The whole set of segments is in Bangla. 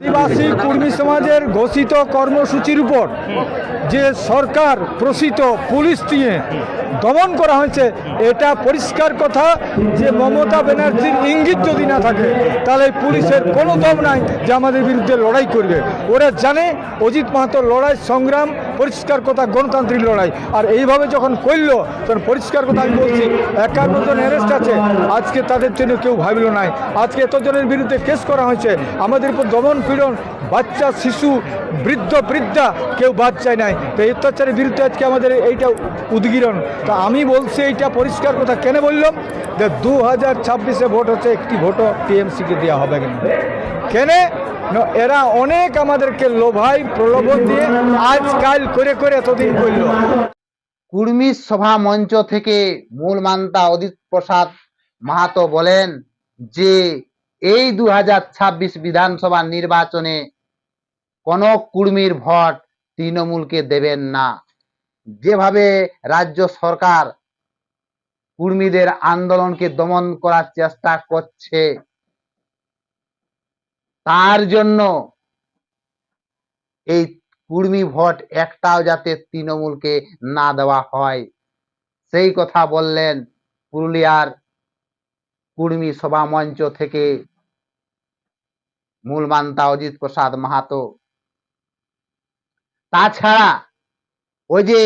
আদিবাসী কুর্মী সমাজের ঘোষিত কর্মসূচির উপর যে সরকার প্রসিত পুলিশ দিয়ে দমন করা হয়েছে, এটা পরিষ্কার কথা যে মমতা ব্যানার্জির ইঙ্গিত যদি না থাকে, তাহলে পুলিশের কোনো দম নাই যে আমাদের বিরুদ্ধে লড়াই করবে। ওরা জানে অজিত মাহাতোর লড়াই সংগ্রাম পরিষ্কার কথা, গণতান্ত্রিক লড়াই। আর এইভাবে যখন করল, তখন পরিষ্কার কথা আমি বলছি, একান্ন জন অ্যারেস্ট আছে। আজকে তাদের জন্য কেউ ভাবিল নাই। আজকে এতজনের বিরুদ্ধে কেস করা হয়েছে। আমাদের উপর দমন পীড়ন, বাচ্চা, শিশু, বৃদ্ধ, বৃদ্ধা, কেউ বাদ চায় নাই। তো এই অত্যাচারের বিরুদ্ধে আজকে আমাদের এইটা উদ্গীরণ। তা আমি বলছি, এইটা পরিষ্কার কথা কেন বললাম? যে দু হাজার ছাব্বিশে ভোট হচ্ছে, একটি ভোটও টিএমসিকে দেওয়া হবে কেন কেনে? এরা অনেক আমাদেরকে লোভাই, প্রলোভন দিয়ে আজকাল করে করে এতদিন করল। কুর্মী সভা মঞ্চ থেকে মূল মান্তা অজিত প্রসাদ মাহাতো বলেন যে, এই দু বিধানসভা নির্বাচনে কোন কুর্মীর ভোট তৃণমূলকে দেবেন না। যেভাবে রাজ্য সরকার কুর্মীদের আন্দোলনকে দমন করার চেষ্টা করছে তার জন্য এই কুর্মী ভোট একটাও যাতে তৃণমূলকে না দেওয়া হয়। সেই কথা বললেন পুরুলিয়ার কুর্মী সভা মঞ্চ থেকে মূল মান্তা অজিত প্রসাদ মাহাতো। তাছাড়া ওই যে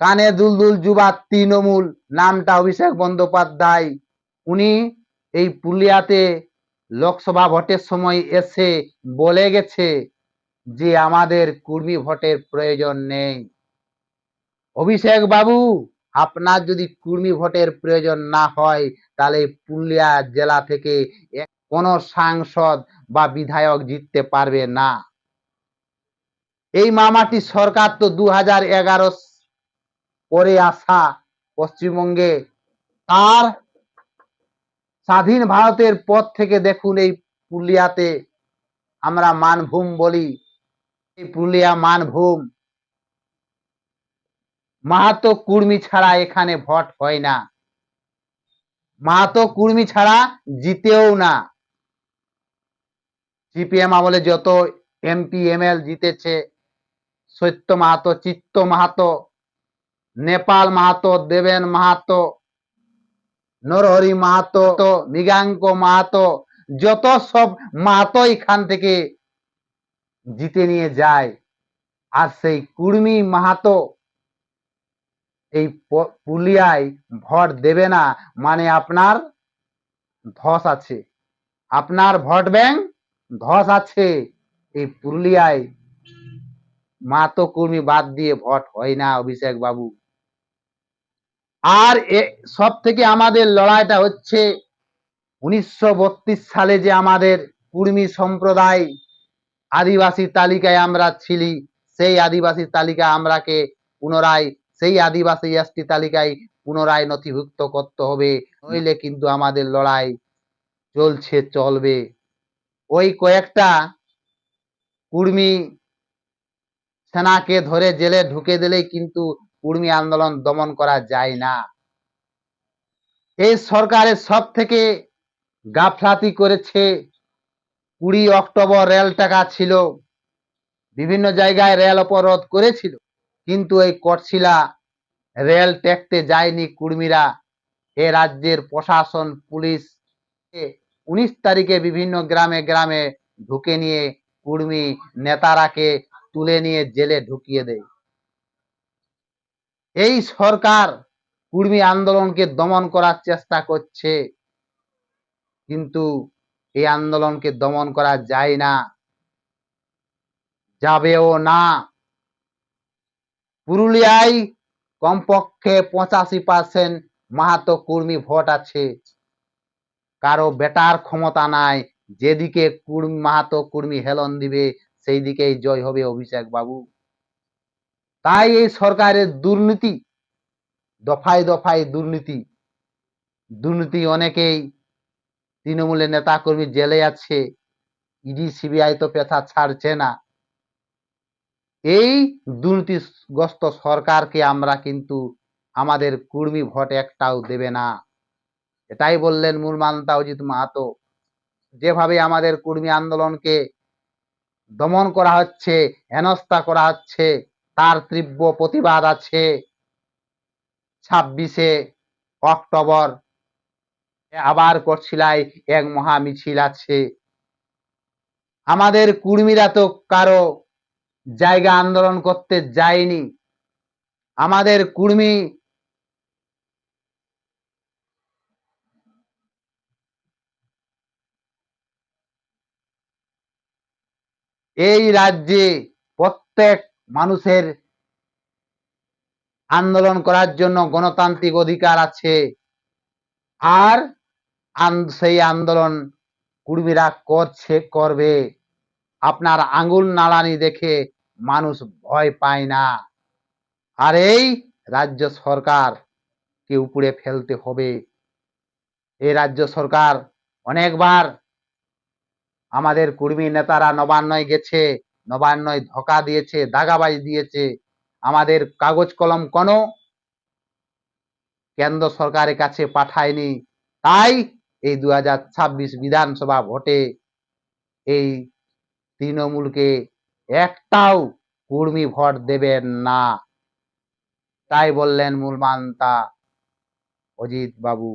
কানে দুলদুল যুবা তৃণমূল, নামটা অভিষেক বন্দ্যোপাধ্যায়, উনি এই পুরুলিয়াতে লোকসভা ভোটের সময় এসে বলে গেছে যে আমাদের কুর্মী ভোটের প্রয়োজন নেই। অভিষেক বাবু, আপনার যদি কুর্মী ভোটের প্রয়োজন না হয়, তাহলে পুরুলিয়া জেলা থেকে কোনো সাংসদ বা বিধায়ক জিততে পারবে না। এই মামাটি সরকার তো দু হাজার এগারো পরে আসা পশ্চিমবঙ্গে, তার স্বাধীন ভারতের পর থেকে দেখুন এই পুরুলিয়াতে আমরা মানভূম বলি। এই পুরুলিয়া মানভূম। মাহাতো কুর্মী ছাড়া এখানে ভোট হয় না। মাহাতো কুর্মী ছাড়া জিতেও না। সিপিএম আমলে যত এমপি, এমএল জিতেছে, সত্য মাহাতো, চিত্ত মাহাতো, নেপাল মাহাতো, দেবেন মাহাতো নরহরি মাহাতো মৃগাঙ্ক মাহাতো, যত সব মাহাতো এখান থেকে জিতে নিয়ে যায়। আর সেই কুর্মী মাহাতো এই প- পুরুলিয়ায় ভোট দেবে না মানে আপনার ধস আছে। আপনার ভোট ব্যাংক ধস আছে। এই পুরুলিয়ায় মাহাতো কর্মী বাদ দিয়ে ভোট হয় না অভিষেক বাবু আর সব থেকে আমাদের লড়াইটা হচ্ছে উনিশশো বত্রিশ সালে যে আমাদের কুর্মী সম্প্রদায় আদিবাসী তালিকায় আমরা ছিলি, সেই আদিবাসী তালিকা আমরাকে পুনরায়, সেই আদিবাসী এসটি তালিকায় পুনরায় নথিভুক্ত করতে হবে। নইলে কিন্তু আমাদের লড়াই চলছে, চলবে। ওই কয়েকটা কুর্মী সেনাকে ধরে জেলে ঢুকে দিলেই কিন্তু কুর্মী আন্দোলন দমন করা যায় না। এই সরকারের সব থেকে গাফলাতি করেছে কুড়ি অক্টোবর রেল টাকা ছিল, বিভিন্ন জায়গায় রেল অবরোধ করেছিল, কিন্তু এই করছিলা রেল টেকতে যায়নি কুর্মীরা। এ রাজ্যের প্রশাসন, পুলিশ উনিশ তারিখে বিভিন্ন গ্রামে গ্রামে ঢুকে নিয়ে কুর্মী নেতারাকে তুলে নিয়ে জেলে ঢুকিয়ে দেয়। এই সরকার কুর্মী আন্দোলনকে দমন করার চেষ্টা করছে। কিন্তু এই আন্দোলনকে দমন করা যায় না, যাবেও না। পুরুলিয়ায় কমপক্ষে পঁচাশি পার্সেন্ট মাহাতো কর্মী ভোট আছে। কারও বেটার ক্ষমতা নাই, যেদিকে কুর্মী, মাহাতো কর্মী হেলন দিবে সেই দিকেই জয় হবে অভিষেক বাবু তাই এই সরকারের দুর্নীতি, দফায় দফায় দুর্নীতি দুর্নীতি অনেকেই তৃণমূলের নেতা কর্মী জেলে আছে ইডি, সিবিআই তো পেথা ছাড়ছে না। এই দুর্নীতিগ্রস্ত সরকারকে আমরা কিন্তু আমাদের কুর্মী ভোট একটাও দেবে না। এটাই বললেন মূল মান্তা অজিত মাহাতো। যেভাবে আমাদের কুর্মী আন্দোলনকে দমন করা হচ্ছে, হেনস্থা করা হচ্ছে তার তীব্র প্রতিবাদ আছে। ছাব্বিশে অক্টোবর আবার করছিলাই এক মহা মিছিল আছে। আমাদের কুর্মীরা তো কারও জায়গা আন্দোলন করতে যায়নি। আমাদের কুর্মী এই রাজ্যে প্রত্যেক মানুষের আন্দোলন করার জন্য গণতান্ত্রিক অধিকার আছে। আর সেই আন্দোলন কুর্মীরা করছে, করবে। আপনার আঙ্গুল নাড়ানি দেখে মানুষ ভয় পায় না। আর এই রাজ্য সরকার কে উপরে ফেলতে হবে। এই রাজ্য সরকার অনেকবার আমাদের কর্মী নেতারা নবান্নয় গেছে। নবান্নয় ধোকা দিয়েছে, দাগাবাজি দিয়েছে। আমাদের কাগজ কলম কোনো কেন্দ্র সরকারের কাছে পাঠায়নি। তাই এই দু বিধানসভা ভোটে এই তৃণমূলকে একটাও কর্মী ভোট দেবেন না। তাই বললেন মূল মান্তা অজিত বাবু